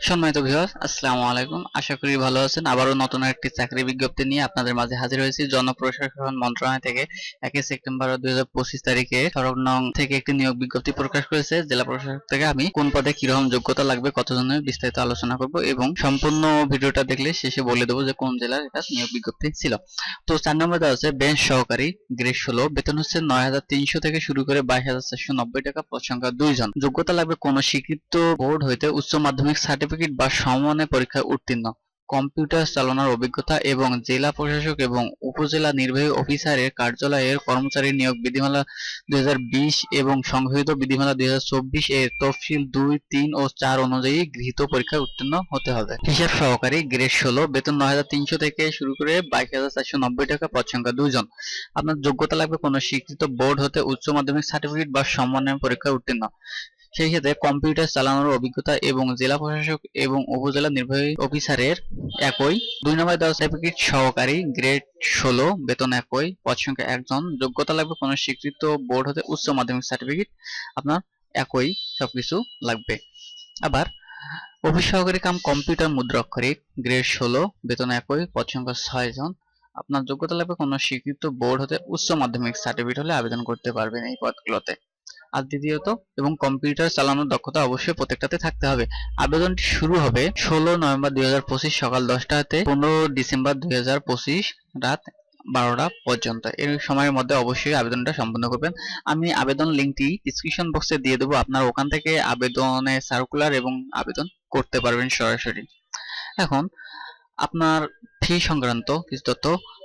সম্মানিত ভিউয়ার্স আসসালামু আলাইকুম। আশা করি ভালো আছেন। আবারও নতুন একটি চাকরি বিজ্ঞপ্তি নিয়ে আপনাদের মাঝে হাজির হয়েছি। জনপ্রশাসন মন্ত্রণালয় থেকে একই সেপ্টেম্বর দুই হাজার পঁচিশ তারিখে সড়ক নং থেকে একটি নিয়োগ বিজ্ঞপ্তি প্রকাশ করেছে। জেলা প্রশাসক থেকে আমি কোন পদে কীরকম যোগ্যতা লাগবে, কতজনের বিস্তারিত আলোচনা করব এবং সম্পূর্ণ ভিডিওটা দেখলে শেষে বলে দেবো যে কোন জেলার এটা নিয়োগ বিজ্ঞপ্তি ছিল। তো চার নম্বর দেওয়া আছে, বেঞ্চ সহকারী, গ্রেড ষোলো। বেতন হচ্ছে নয় হাজার তিনশো থেকে শুরু করে বাইশ হাজার চারশো নব্বই টাকা পদ সংখ্যা দুইজন। যোগ্যতা লাগবে কোন স্বীকৃত বোর্ড হইতে উচ্চ মাধ্যমিক সার্টিফিকেট বা সমমানের পরীক্ষায় উত্তীর্ণ। কম্পিউটার চালানোর অভিজ্ঞতা এবং জেলা প্রশাসক এবং উপজেলা নির্বাহী অফিসারের কার্যালয়ের কর্মচারী নিয়োগ বিধিমালা দুই হাজার বিশ এবং সংশোধিত বিধিমালা দুই এর তফসিল দুই, তিন ও চার অনুযায়ী গৃহীত পরীক্ষায় উত্তীর্ণ হতে হবে। হিসাব সহকারী গ্রেড ষোলো, বেতন নয় হাজার তিনশো থেকে শুরু করে বাইশ হাজার চারশো নব্বই টাকা পদ সংখ্যা দুজন আপনার যোগ্যতা লাগবে কোনো স্বীকৃত বোর্ড হতে উচ্চ মাধ্যমিক সার্টিফিকেট বা সমন্বয় পরীক্ষায় উত্তীর্ণ। সেই ক্ষেত্রে কম্পিউটার চালানোর অভিজ্ঞতা এবং জেলা প্রশাসক এবং উপজেলা নির্বাহী অফিসারের একই। দুই নম্বর দেওয়া সার্টিফিকেট সহকারী গ্রেড ষোলো, বেতন একই, পদ সংখ্যা একজন, যোগ্যতা লাগবে কোনো স্বীকৃত বোর্ড হতে উচ্চ মাধ্যমিক সার্টিফিকেট আপনার একই সবকিছু লাগবে। আবার অফিস সহকারী কাম কম্পিউটার মুদ্রাক্ষরিক গ্রেড ষোলো, বেতন একই, পদ সংখ্যা ছয় জন, আপনার যোগ্যতা লাগবে কোনো স্বীকৃত বোর্ড হতে উচ্চ মাধ্যমিক সার্টিফিকেট হলে আবেদন করতে পারবেন এই পদগুলোতে। আর দ্বিতীয়ত এবং কম্পিউটার চালানোর দক্ষতা অবশ্যই প্রত্যেকটাতে থাকতে হবে। আবেদনটি শুরু হবে ষোলো নভেম্বর দুই হাজার পঁচিশ সকাল দশটা হতে পনেরো ডিসেম্বর দুই রাত বারোটা পর্যন্ত। এর সময়ের মধ্যে অবশ্যই আবেদনটা সম্পন্ন করবেন। আমি আবেদন লিঙ্কটি ডিসক্রিপশন বক্সে দিয়ে দেবো। আপনার ওখান থেকে আবেদনে সার্কুলার এবং আবেদন করতে পারবেন সরাসরি। এখন আপনার ফি সংক্রান্ত কিছু তথ্য।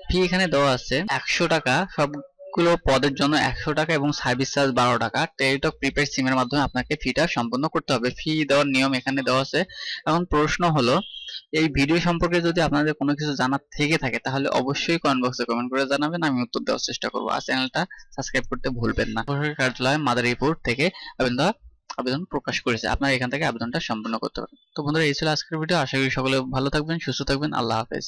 ফি এখানে দেওয়া আছে একশো টাকা। সবগুলো পদের জন্য একশো টাকা এবং সার্ভিস চার্জ বারো টাকা। টেলিটক প্রিপেড সিমের মাধ্যমে আপনাকে ফিটা সম্পন্ন করতে হবে। ফি দেওয়ার নিয়ম এখানে দেওয়া আছে। এখন প্রশ্ন হলো, এই ভিডিও সম্পর্কে যদি আপনাদের কোনো কিছু জানার থেকে থাকে, তাহলে অবশ্যই কমেন্ট বক্সে কমেন্ট করে জানাবেন। আমি উত্তর দেওয়ার চেষ্টা করব। আর চ্যানেলটা সাবস্ক্রাইব করতে ভুলবেন না। কার্যালয় মাদারীপুর থেকে আবেদন আবেদন প্রকাশ করেছে। আপনারা এখান থেকে আবেদনটা সম্পন্ন করতে পারেন। তো বন্ধুরা, এই ছিল আজকের ভিডিও আশা করি সকলে ভালো থাকবেন, সুস্থ থাকবেন। আল্লাহ হাফেজ।